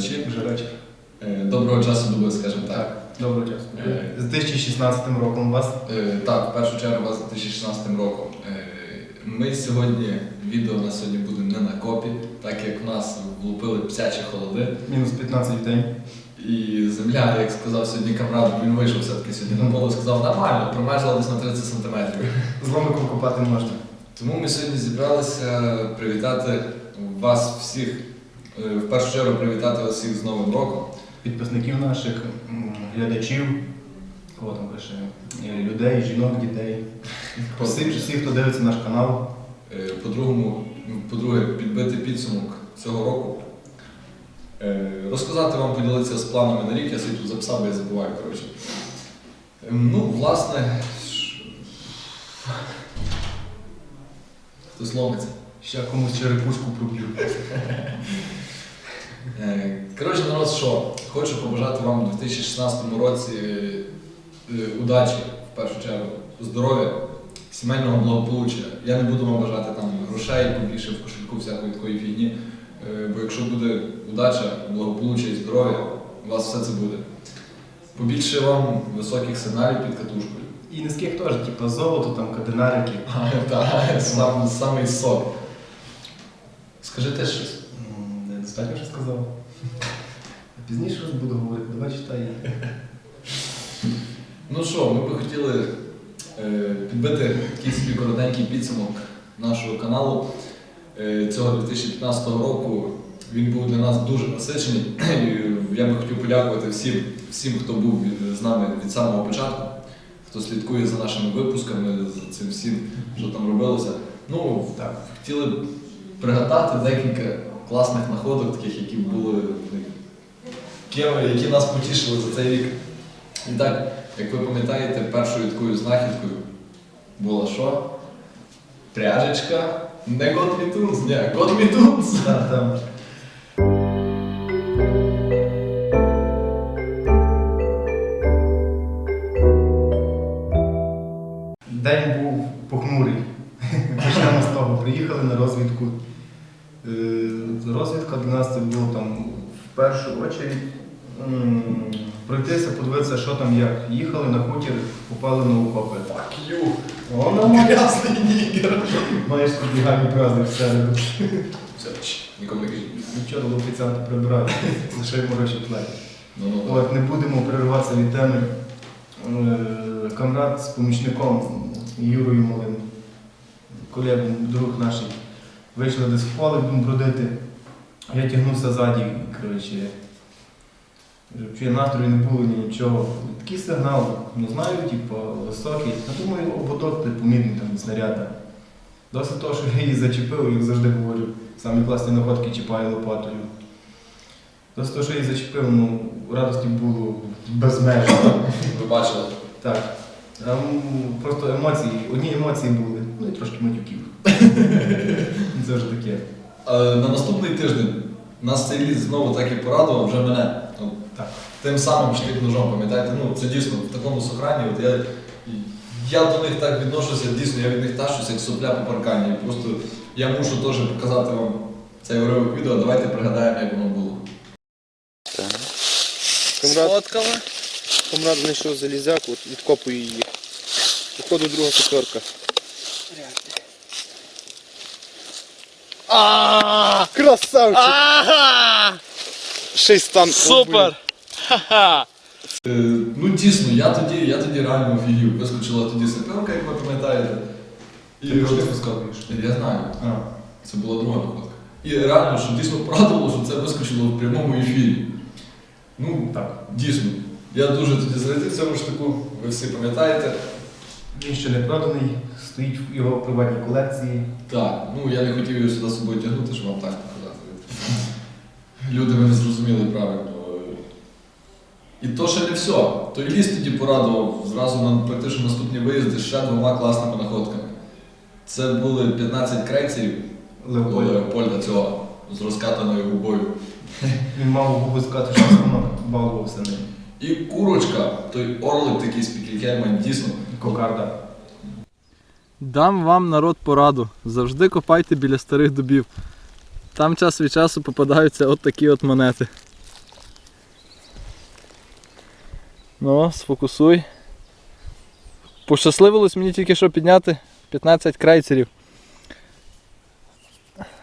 глядачі. Жирачки. Е, Доброго часу доби, скажімо так. Так, доброго часу. Е. З 2016 роком вас. Е, Так, в першу чергу вас з 2016 роком. Е, Ми сьогодні, відео на сьогодні буде не на копі, так як в нас влупили псячі холоди. Мінус 15 в день. І земля, як сказав сьогодні камрад, він вийшов все-таки сьогодні на поле, сказав нормально, промерзла десь на 30 сантиметрів. З ломиком копати можна. Тому ми сьогодні зібралися привітати вас всіх, в першу чергу привітати вас всіх з Новим роком. Підписників наших, глядачів, кого там пише, е, людей, жінок, дітей. Всіх, всіх, хто дивиться наш канал. Е, По-другому, по-друге, підбити підсумок цього року. Е, Розказати вам, поділитися з планами на рік, я собі тут записав, бо я забуваю, коротше. Ем, Ну, власне. Хтось ломиться. Ще комусь черепушку проб'ю. Е, Коротше, народ, що? Хочу побажати вам у 2016 році е, удачі, в першу чергу, здоров'я, сімейного благополуччя. Я не буду вам бажати там грошей побільше в кошельку, всякої такої фігні. Е, Бо якщо буде удача, благополуччя і здоров'я, у вас все це буде. Побільше вам високих сигналів під катушкою. І низьких теж, типу золото, там, кадинарики. Так, сам, самий сок. Скажи теж щось. М, вже сказав. Пізніше раз буду говорити, давай читай. Ну що, ми би хотіли е, підбити такий собі коротенький підсумок нашого каналу е, цього 2015 року. Він був для нас дуже насичений. Я би хотів подякувати всім, всім, хто був з нами від самого початку, хто слідкує за нашими випусками, за цим всім, що там робилося. Ну, Так. хотіли б пригадати декілька класних находок, таких, які були ким- які нас потішили за цей рік. І так, як ви пам'ятаєте, першою такою знахідкою була що? Пряжечка. Не Готмітунс, ні, Готмітунс. Me там. Першу очередь пройтися, подивитися, що там як. Їхали на хутір, попали на окопи. Fuck you. Воно має. Грязний нігер. Маєш тобі гарний праздник всереду. Все, нікому не кажіть. Нічого до офіціанта прибирати, лише гроші платять. Ну, ну, ну. От, не будемо перериватися від теми. Е, Камрад з помічником Юрою Малим, колегом, друг наш, вийшли десь в поле будемо бродити. Я тягнувся ззаді, коротше. Настрою не було ні нічого. Такий сигнал, не знаю, типу, високий. Я думаю, ободок типу, помітний там від снаряда. Досить того, що я її зачепив, як завжди говорю, самі класні находки чіпаю лопатою. Досить того, що я її зачепив, ну, радості було безмежно. Ви бачили. Так. Там просто емоції, одні емоції були, ну і трошки матюків. Це вже таке. Е, На наступний тиждень нас цей ліс знову так і порадував, вже мене. Ну, Так. Тим самим штик-ножом, пам'ятаєте? Ну, це дійсно в такому сохранні. От я, я до них так відношуся, дійсно, я від них тащуся, як сопля по паркані. Просто я мушу теж показати вам цей уривок відео. Давайте пригадаємо, як воно було. Сфоткали. камрад знайшов залізяку, от відкопує її. Походу друга четверка. А, Красавчик! Ага! Шість стан. Супер! Ха-ха! Е, ну дійсно, я тоді, я тоді реально офігів. Вискочила тоді саперка, як ви пам'ятаєте. І Ти от- я знаю, А. це була друга находка. І реально, що дійсно порадувало, що це вискочило в прямому ефірі. Ну, Так. Дійсно. Я дуже тоді зрадів цьому штуку, ви всі пам'ятаєте. Він ще не проданий, стоїть в його приватній колекції. Так, ну я не хотів його сюди з собою тягнути, щоб вам так показати. Люди мене зрозуміли правильно. І то ще не все. Той ліс тоді порадував зразу на практично наступні виїзди ще двома класними находками. Це були 15 крейцерів Леопольд. Леопольда цього з розкатаною губою. Він мав губи сказати, що синок балувався ним. І курочка, той орлик такий з Пікельгейма, дійсно. Кокарда. Дам вам народ пораду. Завжди копайте біля старих дубів. Там час від часу попадаються от такі от монети. Ну, сфокусуй. Пощасливилось мені тільки що підняти 15 крейцерів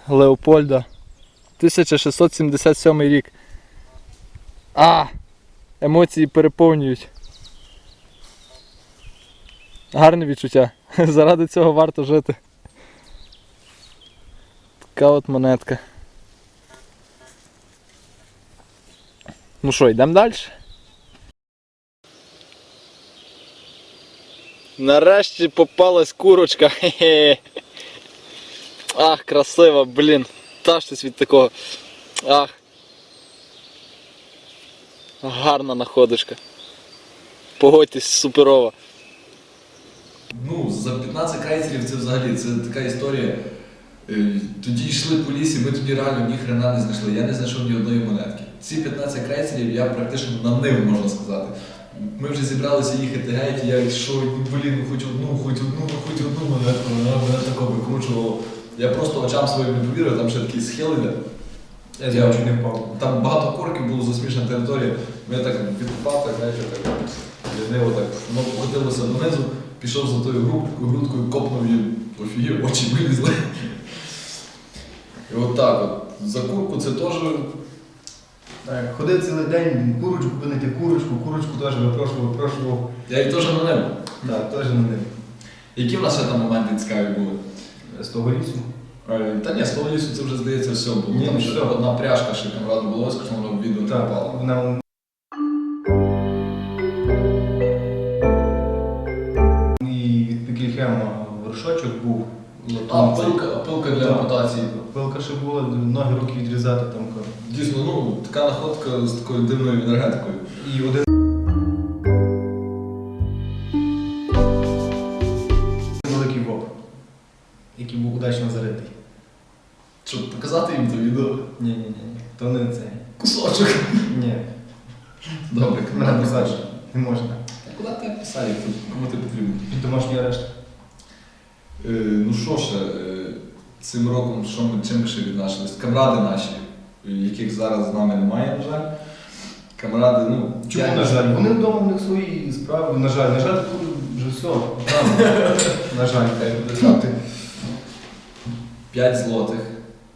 Леопольда. 1677 рік. А! Емоції переповнюють. Гарне відчуття. Заради цього варто жити. Така от монетка. Ну що, йдемо далі? Нарешті попалась курочка. Хе-хе. Ах, красива, блін. Та щось від такого. Ах. Гарна находочка. Погодьтесь, суперова. Ну, за 15 крейсерів це взагалі це така історія. Е, Тоді йшли по лісі, ми тоді реально ні хрена не знайшли. Я не знайшов ні одної монетки. Ці 15 крейсерів я практично на нив, можна сказати. Ми вже зібралися їхати геть, я йшов, ну, блін, хоч одну, хоч одну, ну, хоч одну монетку, вона мене тако викручувало. Я просто очам своїм не повірив, там ще такі схили. Я знову не впав. Там багато корків було засмішна територія. Я так відкупав, так, знаєте, так ліниво так покотилося донизу, пішов за тою грудкою, грудкою копнув її, офігів, очі вилізли. І от так от. За курку це теж. Так, ходив цілий день, курочку пинити, курочку, курочку теж випрошував, випрошував. Я їх теж на небо. Так, теж на ним. Які в нас ще там моменти цікаві були? З того лісу. Та ні, з того лісу це вже здається все було. Ні, там ще одна пряжка ще камраду було, скажімо, в відео не попала. Був. А, пилка, пилка для Так. ампутації. Пилка ще була, ноги руки відрізати там. Дійсно, ну, така находка з такою дивною енергетикою. І один великий воп, який був удачно заритий. Щоб показати їм це відео. Ні, ні, ні, то не це. Кусочок. Ні, Добре, мене писати не можна. Куди ти писав, тут, кому ти потрібен? Під домашній арешт. Е, ну що ще, е, цим роком що ми чим ще віднашились? Камради наші, е, яких зараз з нами немає, на жаль. Камради, ну, Чому, я- на жаль? Вони вдома в них свої справи. На жаль, на жаль, тут вже все. На жаль. Буде. П'ять злотих.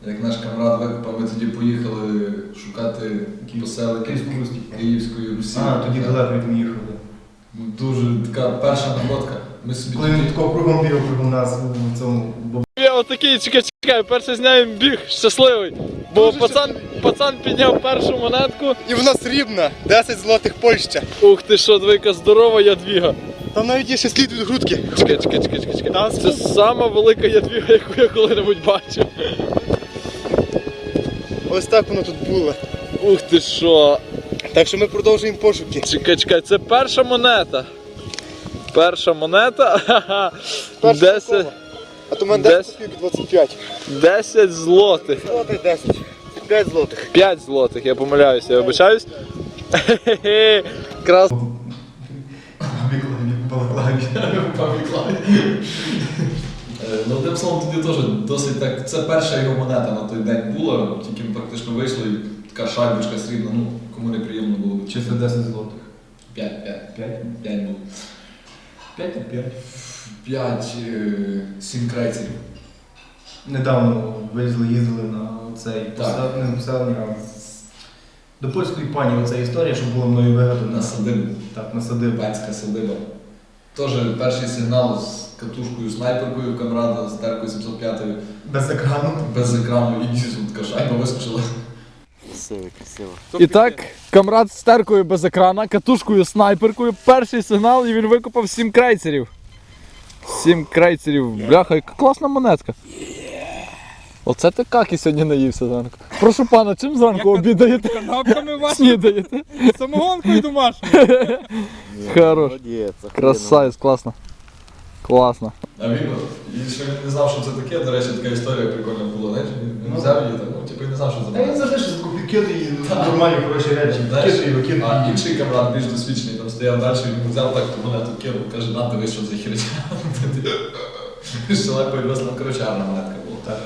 Як наш камрад викопав, ми тоді поїхали шукати типу. Київської Русі. А, тоді далеко ми їхали. Дуже така перша находка. Ми собі Коли він такого кругом бігав кругом нас в цьому Я отакий, чекай, чекай, перший з ним біг щасливий. Бо пацан, пацан підняв першу монетку. І вона срібна, 10 злотих Польща. Ух ти що, двійка здорова ядвіга. Там навіть є ще слід від грудки. Чекай, чекай, чекай, чекай, чекай. Та, Це сама велика ядвіга, яку я коли-небудь бачив. Ось так воно тут було. Ух ти що. Так що ми продовжуємо пошуки. Чекай, чекай, це перша монета. Перша монета. Ха-ха. Перша 10. А то в мене 10 копійок 25. 10 злотих. Злотих 10. 5 злотих. 5 злотих, я помиляюся, я вибачаюсь. Крас. Е, Ну, одним словом, тоді теж досить так. Це перша його монета на той день була, тільки практично вийшли і така шайбочка срібна, ну, кому не приємно було. Чи це 10 злотих? 5, 5, 5? 5 було. 5 на 5. 5, 7. Недавно вилізли, їздили на цей Так. посад- не поселення, а до польської пані оця історія, що була мною вигадана. На садибу. Так, на садибу. Панська садиба. Теж перший сигнал з катушкою снайперкою камрада, з теркою 705 Без екрану. без екрану і дійсно така шайба вискочила. Красиво, красиво. І так, камрад з теркою без екрана, катушкою снайперкою, перший сигнал і він викопав 7 крейцерів. 7 крейцерів. Бляха, яка класна монетка. Оце ти какі сьогодні наївся зранку. Прошу пана, чим зранку обідаєте? Канапками ваші Снідаєте? самогонкою домашньою. Хорош. Молодець. Красавець, класно. Класно. А він, і ще він не знав, що це таке. До речі, така історія прикольна була. Знаєш, він Ну. взяв її так, ну, типу, і не знав, що це Та він завжди щось таку підкиди і нормальні хороші речі. Знаєш, і викиди. А інший камрад більш досвідчений там стояв далі, він взяв так ту монету кинув, каже, на дивись, що за хірча. Щелепою вез, ну, коротше, гарна монетка була. Так.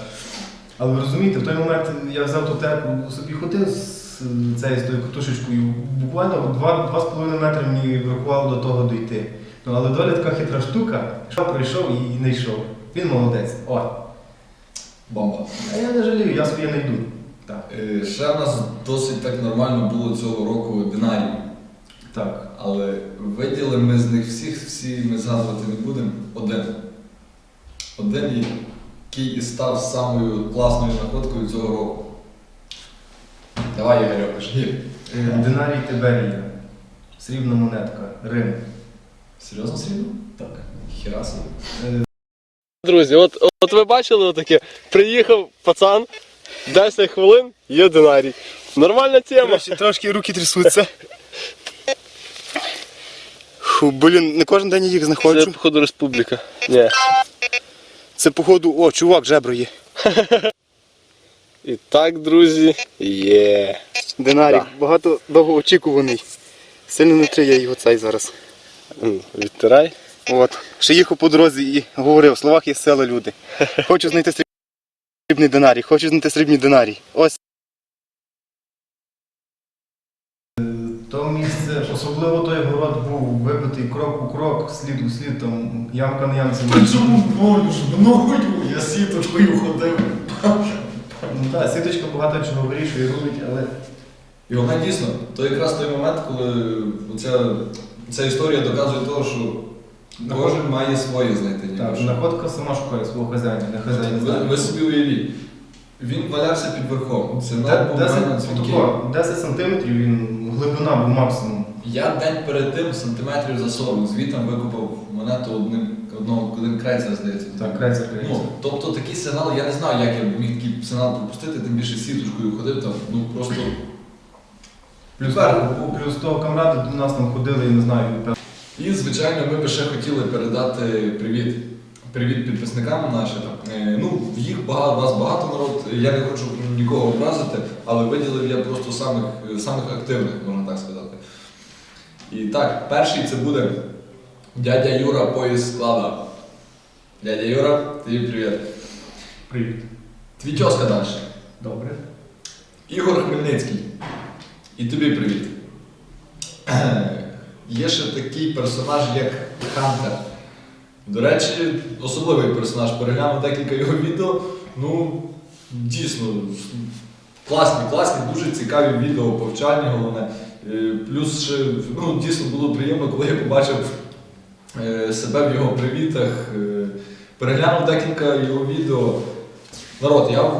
Але ви розумієте, в той момент я взяв ту терку, собі ходив з з цією з тою катушечкою. Буквально 2,5 метри мені бракувало до того дойти. Ну, але доля така хитра штука, що прийшов і не йшов. Він молодець. О. Бомба. А я не жалію, я своє знайду. Так. Е, Ще в нас досить так нормально було цього року динарій. Так. Але виділи ми з них всіх, всі ми згадувати не будемо. Один. Один, який і став самою класною находкою цього року. Давай, Ігорю. Е, Динарій Тиберія. Срібна монетка. Рим. Серйозно срібло? Так. Хіраса. Друзі, от, от ви бачили отаке. Приїхав пацан, 10 хвилин, є динарій. Нормальна тема. Трошки, трошки руки трясуться. Фу, блін, не кожен день я їх знаходжу. Це, походу, республіка. Ні. Це походу, о, чувак, жебро є. І так, друзі, є. Динарік, Да. багато довгоочікуваний. Сильно не трия його цей зараз. Відтирай. От. Ще їхав по дорозі і говорив, в словах є села люди. Хочу знайти срібний динарій, хочу знайти срібний динарій. Ось. То місце, особливо той город був вибитий крок у крок, слід у слід, там ямка на ямці. Чому мною ж мною? Я сіточкою ходив. Ну так, сіточка багато чого вирішує, робить, але І вона дійсно, то якраз той момент, коли оця, ця історія доказує того, що кожен має своє знайти. ніби так, що. знаходка сама шукає свого хазяїна, не хазяїн Ви, знає. ви собі уявіть. Він валявся під верхом. Це Де- був 10, дзвінки. отако, 10 сантиметрів він глибина був максимум. Я день перед тим сантиметрів за 40 звітом викупав монету одним одного один крейцер, здається. Так, крейцер, Ну, тобто такий сигнал, я не знаю, як я міг такий сигнал пропустити, тим більше сіточкою ходив там, ну просто. Плюс, плюс того камради до нас там ходили, я не знаю. І, звичайно, ми би ще хотіли передати привіт. Привіт підписникам нашим. Е, Ну, їх багато, вас багато народ. Я не хочу нікого образити, але виділив я просто самих, самих активних, можна так сказати. І так, перший це буде дядя Юра поїзд склада. Дядя Юра, тобі привіт. Привіт. Твій тьоска далі. Добре. Ігор Хмельницький. І тобі привіт. Є ще такий персонаж, як Хантер. До речі, особливий персонаж. Переглянув декілька його відео. Ну, дійсно, класні, класні, дуже цікаві відео, повчальні головне. Е, Плюс ще ну, дійсно було приємно, коли я побачив е, себе в його привітах. Е, Переглянув декілька його відео. Народ, я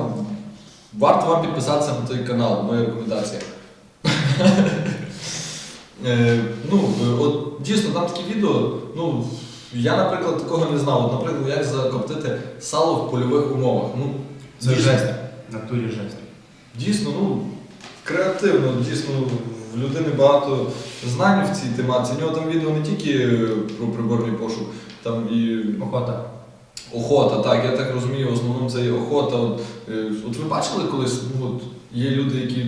Варто вам підписатися на той канал, моя рекомендація. Е, ну, от дійсно там такі відео. Ну, я, наприклад, такого не знав. От, наприклад, як закоптити сало в польових умовах. Ну, Це дійсно, жесть. Натурі жесть. Дійсно, ну, креативно, дійсно, в людини багато знань в цій тематиці. У нього там відео не тільки е, про приборний пошук, там і Охота. Охота, так, я так розумію, в основному це є охота. От, е, от ви бачили колись, ну, от, є люди, які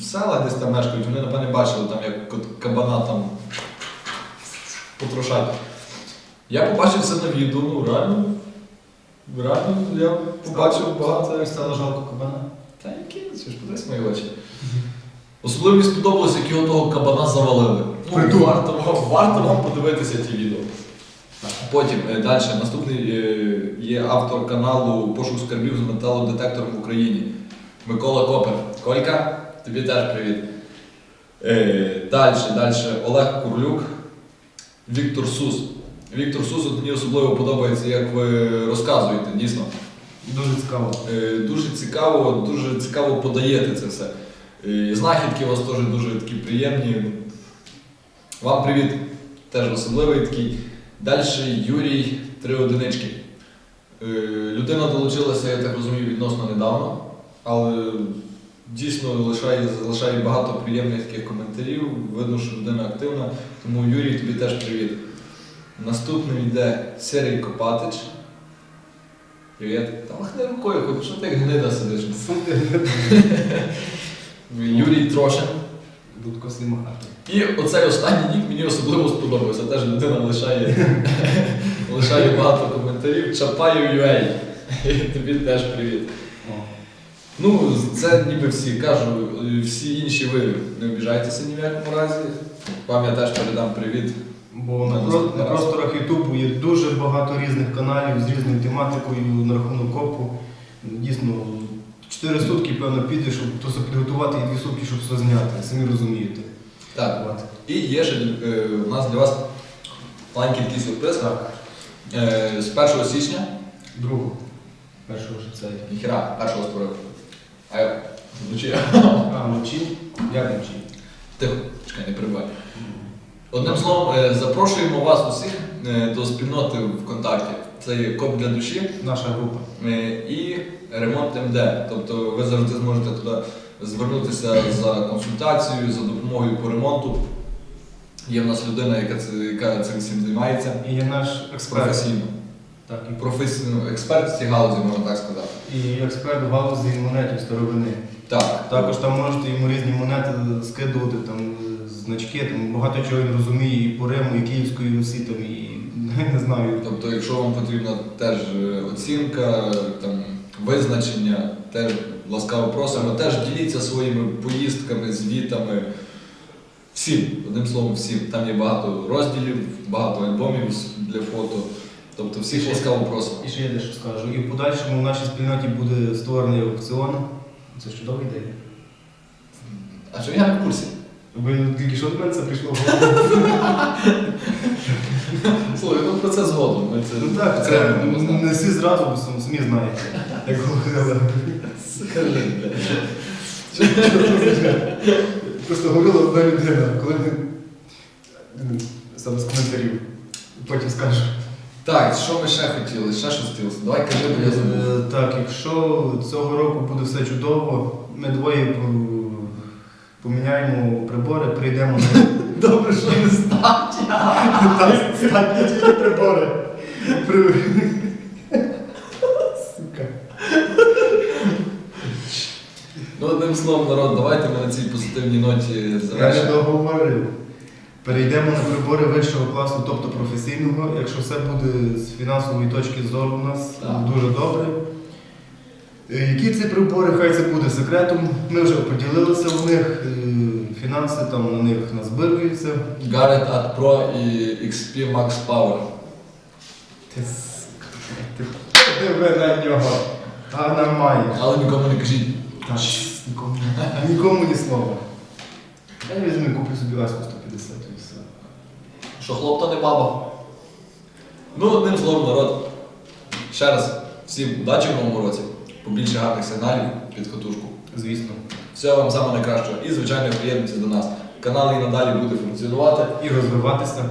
в селах десь там мешкають, вони, напевне, бачили, там, як кабана там потрошать. Я побачив це на відео, ну реально. Реально, я побачив багато. Як стало жалко кабана? Та які, це ж подивись мої очі. Особливо мені сподобалось, як його того кабана завалили. Ну, варто, вам- варто вам подивитися ті відео. Потім е, далі наступний е, є автор каналу Пошук скарбів з металодетектором в Україні. Микола Копер. Колька, тобі теж привіт. Е, далі, далі Олег Курлюк, Віктор Сус. Віктор Сус от мені особливо подобається, як ви розказуєте, дійсно. Дуже цікаво. Е, Дуже цікаво, дуже цікаво подаєте це все. Е, Знахідки у вас теж дуже такі приємні. Вам привіт, теж особливий такий. Далі Юрій три одинички. Людина долучилася, я так розумію, відносно недавно, але дійсно лишає, залишає багато приємних таких коментарів. Видно, що людина активна. Тому Юрій, тобі теж привіт. Наступним йде Серій Копатич. Привіт. Та махни рукою, хоч що ти як гнида сидиш. Юрій Трошин. Будко слімахати. І оцей останній нік мені особливо сподобався. Теж людина лишає, лишає багато коментарів. Чапаю UA. Тобі теж привіт. Ну, це ніби всі кажу, всі інші ви не обіжайтеся ні в якому разі. Вам я теж передам привіт. Бо на, про- на просторах Ютубу є дуже багато різних каналів з різною тематикою на рахунок копу. Дійсно, 4 сутки, певно, піде, щоб просто підготувати і 2 сутки, щоб все зняти. Самі розумієте. Так. От. І є ще е, у нас для вас маленький такий сюрприз. Так, Е, з 1 січня, другого. Першого ж це. ніхіра, першого створив. А я вночі. А, вночі? Як вночі? Тихо, чекай, не перебувай. Одним словом, е, запрошуємо вас усіх е, до спільноти ВКонтакті. Це є коп для душі. Наша група. Е, і ремонт МД. Тобто ви завжди зможете туди звернутися за консультацією, за допомогою по ремонту. Є в нас людина, яка, яка цим всім займається І є наш експерт. професійно. Так, і, Професійно, експерт в цій галузі, можна так сказати. і експерт в галузі монетів старовини. Так, Також там можете йому різні монети скидувати, там значки, там багато чого він розуміє і по Риму, і Київської Русі, там, і не знаю. Тобто, якщо вам потрібна теж е, оцінка, там, визначення, теж ласкаво просимо, теж діліться своїми поїздками, звітами. Всім, одним словом, всім. Там є багато розділів, багато альбомів для фото. Тобто всіх ласкаво просимо. І ще я дещо скажу. І в подальшому в нашій спільноті буде створений аукціон. Це чудова ідея. А що я не в курсі? Ви тільки що до мене це прийшло в голову? Слухай, ну про це згодом. Ми це Ну так, це окремо будемо не всі зразу, бо сам- самі знаєте, як говорили. Скажи, бля. Просто говорила одна людина, коли ми саме з коментарів. Потім скажу. Так, що ми ще хотіли? Ще щось хотілося. Давай кажи, бо я забув. Е, Так, якщо цього року буде все чудово, ми двоє по- поміняємо прибори, прийдемо на Добре, що не став. Так, тільки прибори. При- Сука. Ну, одним словом, народ, давайте ми на цій позитивній ноті Я не завершимо. договорив. Перейдемо на прибори вищого класу, тобто професійного. Якщо все буде з фінансової точки зору у нас Так. дуже добре. Е, Які це прибори, хай це буде секретом. Ми вже поділилися в них, е, фінанси там на них назбируються. Garrett Ad Pro і XP Max Power. Ти, ти диви на нього. А немає. Але нікому не кажіть. Та, нікому, нікому ні слова. Я візьму і куплю собі Аську 150 і все. Що хлоп то не баба. Ну, одним словом, народ. Ще раз, всім удачі в новому році. Побільше гарних сигналів під катушку. Звісно. Всього вам саме найкращого. І, звичайно, приєднуйтесь до нас. Канал і надалі буде функціонувати. І розвиватися.